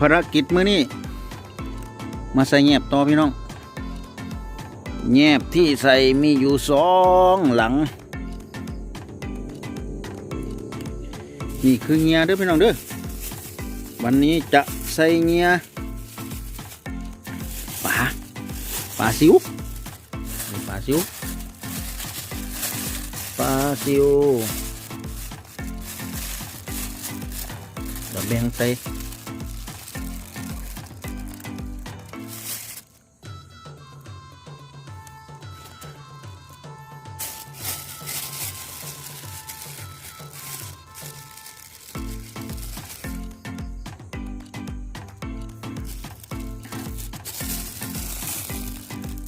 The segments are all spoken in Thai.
ภารกิจมื้อนี้ มาใส่แงบต่อพี่น้องแงบที่ใส่มีอยู่สองหลัง นี่คือเงียเด้อพี่น้องเด้อวันนี้จะใส่เงียปลาปลาซิวนี่ปลาซิวปลาซิวเดี๋ยวแบ่งใส่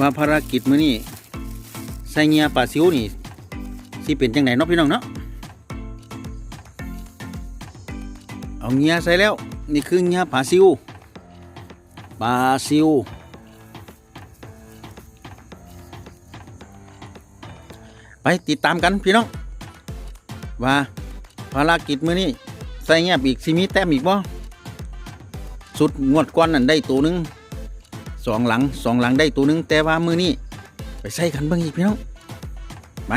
ว่าภารกิจมื้อนี้ใส่เงียปลาซิวนี่สิเป็นจังไดเนาะพี่น้องเนาะเอาเงียใส่แล้ว นี่คือเงียปลาซิวปลาซิวไปติดตามกันพี่น้อง ว่าภารกิจมื้อนี้ใส่เงียบอีกสิมีแต้มอีกบ่สุดงวดก้อนนั่นได้ตัวหนึง สองหลังสองหลังได้ตัวหนึงแต่ว่ามือนี้ไปใส่กันเบิ่งอีกพี่น้องไป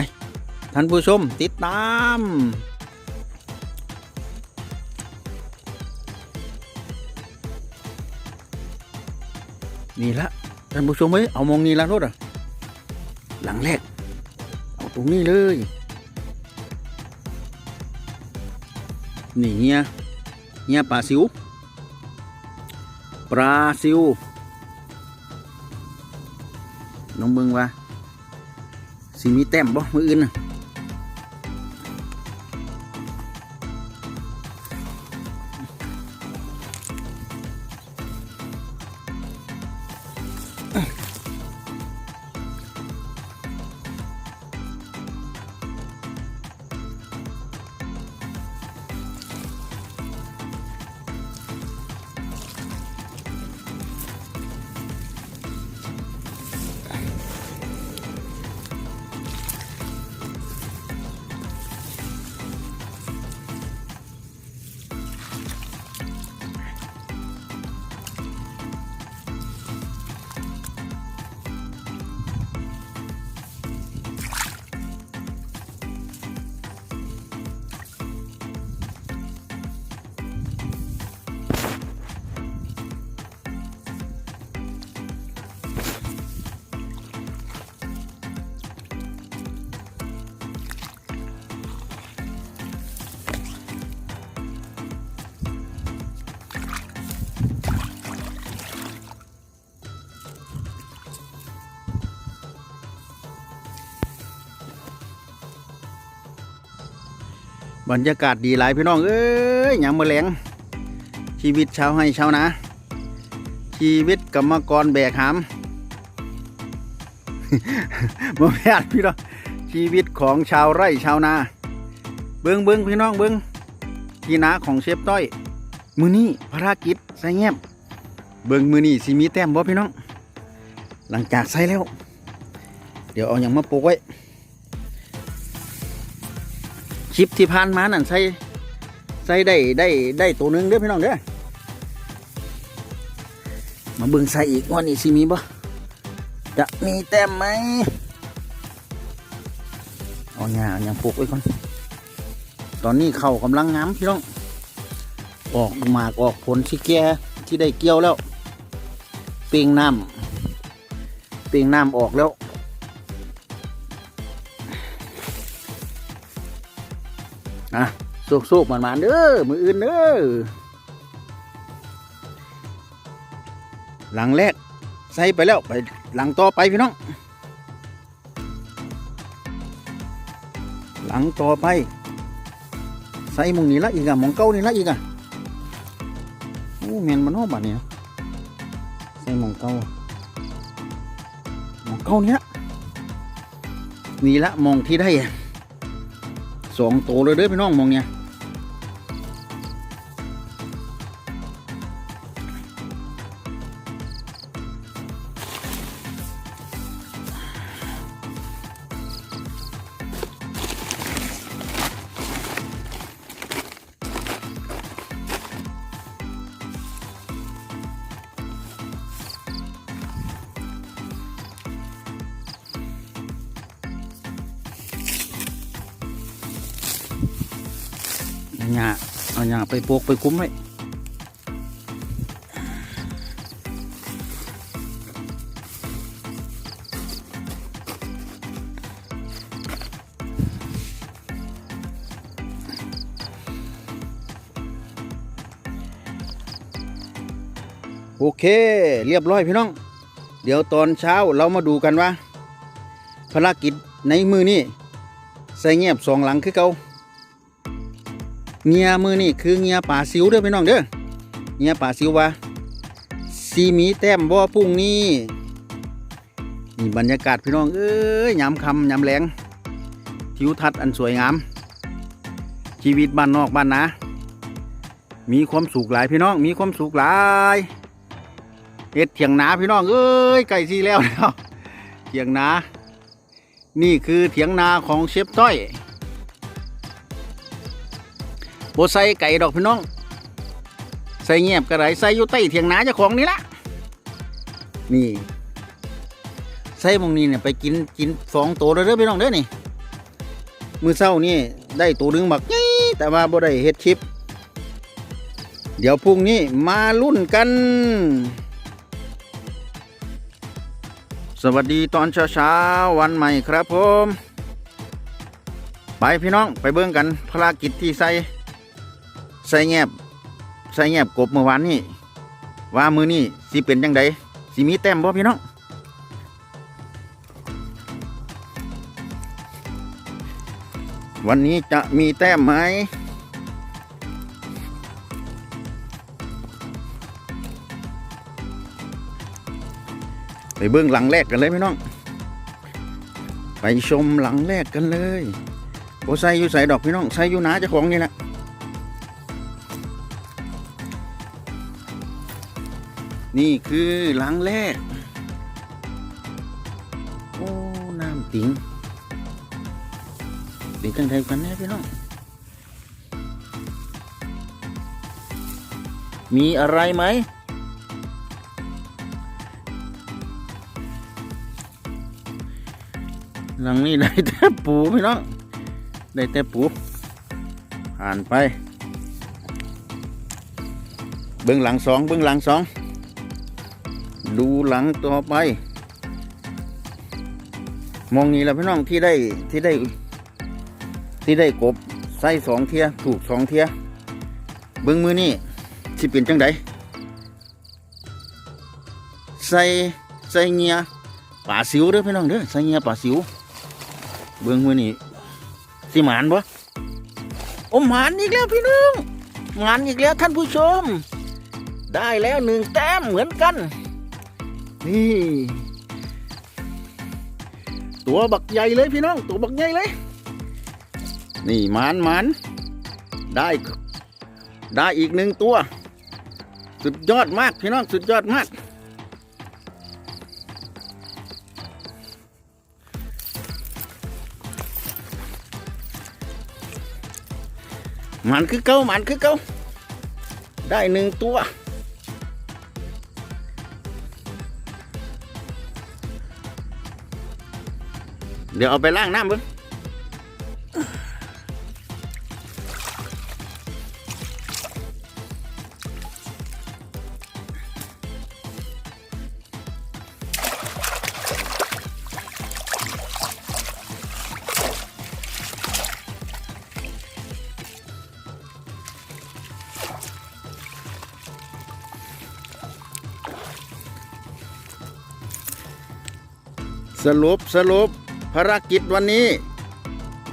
ท่านผู้ชมติดตามนี่ละท่านผู้ชมเฮ้ยเอามองนี่ละรถอะหลังแรก เอาตรงนี้เลย นี่เฮียเฮียปลาซิวปลาซิว น้องเบิงว่าสิมีแต้มบ่มืออื่นน่ะ รรยากาศดีหลายพี่น้องเอ้ยยามมื้อแลงชีวิตชาวไร่ชาวนาชีวิตกรรมกรแบกหามบ่แม่นพี่น้องชีวิตของชาวไร่ชาวนา เบิ้งเบิ้งพี่น้องเบิ้งที่นาของเชฟต้อย มือนี้ภารกิจใส่แงบเบิ้งมือนี้สิมีแต้มบ่พี่น้อง หลังจากใส่แล้ว เดี๋ยวเอาอย่างมาปลูกไว้ คลิปที่ผ่านมานั่นใส่ใส่ได้ได้ได้ตัวหนึ่งเด้อพี่น้องเด้อมาเบิ่งใส่อีกวันนี้สิมีบ่จะมีแต้มไหมเอาหญ้าเอาหยังปลูกไว้ก่อน ตอนนี้เขากำลังงามพี่น้อง ออกมากออกผลที่แก่ที่ได้เกี่ยวแล้วเปียงน้ำเปียงน้ำออกแล้ว อะโซกๆมันมาๆเด้อมืออื่นเด้อหลังแรกใส่ไปแล้วไปหลังต่อไปพี่น้อง หลังต่อไป ใส่มงนี้ละอีกอะมองเก้านี่ละอีกอะโอ้แมนมันนอกบ้านเนี่ยใส่มองเก้ามองเก้านี่ละนี่ละมองที่ได้สองตัวเลยเด้อพี่น้องมองเนี่ย เอาหญ้าเอาหญ้าไปโปกไปคุ้มไว้โอเค เรียบร้อยพี่น้อง เดี๋ยวตอนเช้าเรามาดูกันว่า ภารกิจในมือนี่ใส่เงียบสองหลังคือเกา เงียมือนี่คือเงียป่าสิวเด้อพี่น้องเด้อเงียป่าสิวว่าสีมีแต้มบ่อพุ่งนี้นี่บรรยากาศพี่น้องเอ้ยยามคำยามแรงทิวทัศน์อันสวยงาม ชีวิตบ้านนอกบ้านนามีความสุขหลายพี่น้อง มีความสุขหลายเฮ็ดเถียงนาพี่น้องเอ้ยไก่สีแล้วแล้วเถียงนานี่คือเถียงนาของเชฟต้อย โบใส่ไก่ดอกพี่น้อง ใส่เงียบกระไรใส่อยู่ใต้เถียงนาเจ้าของนี่ละนี่ใส่มองนี้เนี่ยไปกินกินสองตัวเด้อพี่น้องเด้อนี่ มือเศร้านี่ได้ตัวนึงบักยี่แต่ว่าบ่ได้เฮ็ดชิป เดี๋ยวพรุ่งนี้มาลุ้นกัน สวัสดีตอนเช้าๆวันใหม่ครับผม ไปพี่น้องไปเบิ่งกันภารกิจที่ใส่ ใส่แงบใส่แงบกบเมื่อวานนี้ว่ามือนี้สิเป็นยังไงสิมีแต้มบ่พี่น้องวันนี้จะมีแต้มไหมไปเบื้องหลังแรกกันเลยพี่น้อง ไปชมหลังแรกกันเลยโอใส่อยู่ใส่ดอกพี่น้องใส่อยู่นาเจ้าของนี่แหละ นี่คือหลังแรก โอ้ น้ำติงเป็นจังไดกันแน่พี่น้อง มีอะไรไหม หลังนี้ได้แต่ปูพี่น้อง ได้แต่ปู ผ่านไป เบื้องหลังสองเบื้องหลังสอง ดูหลังต่อไป มองนี้แหละพี่น้องที่ได้ที่ได้ ที่ได้กบใส่สองเทียถูกสองเทียเบื้องมือนี่สิเป็นจังไดใส่ใส่เงียป่าสิวเด้อพี่น้องเด้อใส่เงียป่าสิว เบื้องมือนี่สิหมานบ่โอ้หมานอีกแล้วพี่น้องหมานอีกแล้วท่านผู้ชม ได้แล้วหนึ่งแต้มเหมือนกัน นี่ ตัวบักใหญ่เลยพี่น้อง ตัวบักใหญ่เลย นี่หมานหมานได้ได้อีกหนึ่งตัว สุดยอดมากพี่น้องสุดยอดมากมันคือเก้ามันคือเก้าได้หนึ่งตัว เดี๋ยวเอาไปล้างน้ำเบิ้งสรุปสรุป ภารกิจวันนี้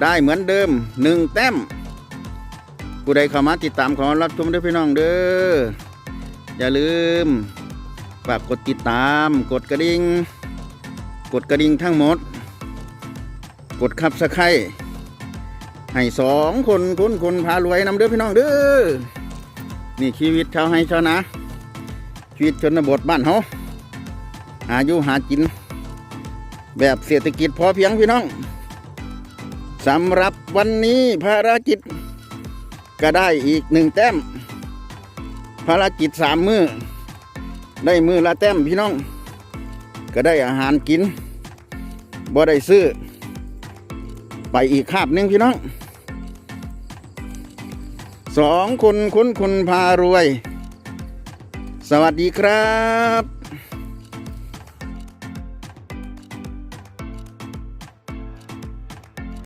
ได้เหมือนเดิมหนึ่งแต้ม ผู้ใดเข้ามาติดตามขอรับชมด้วยพี่น้องเด้อ อย่าลืมฝากกดติดตามกดกระดิ่งกดกระดิ่งทั้งหมด กดขับสไครให้สองคนคนคนพารวยนำเด้อพี่น้องเด้อ นี่ชีวิตชาวให้ชาวนาชีวิตชนบทบ้านเฮาหาอยู่หากิน แบบเศรษฐกิจพอเพียงพี่น้องสำหรับวันนี้ภารกิจก็ได้อีกหนึ่งแต้ม ภารกิจสามมือได้มือละแต้มพี่น้อง ก็ได้อาหารกินบ่ได้ซื้อ ไปอีกคาบหนึ่งพี่น้องสองคนคุณคุณพารวย สวัสดีครับ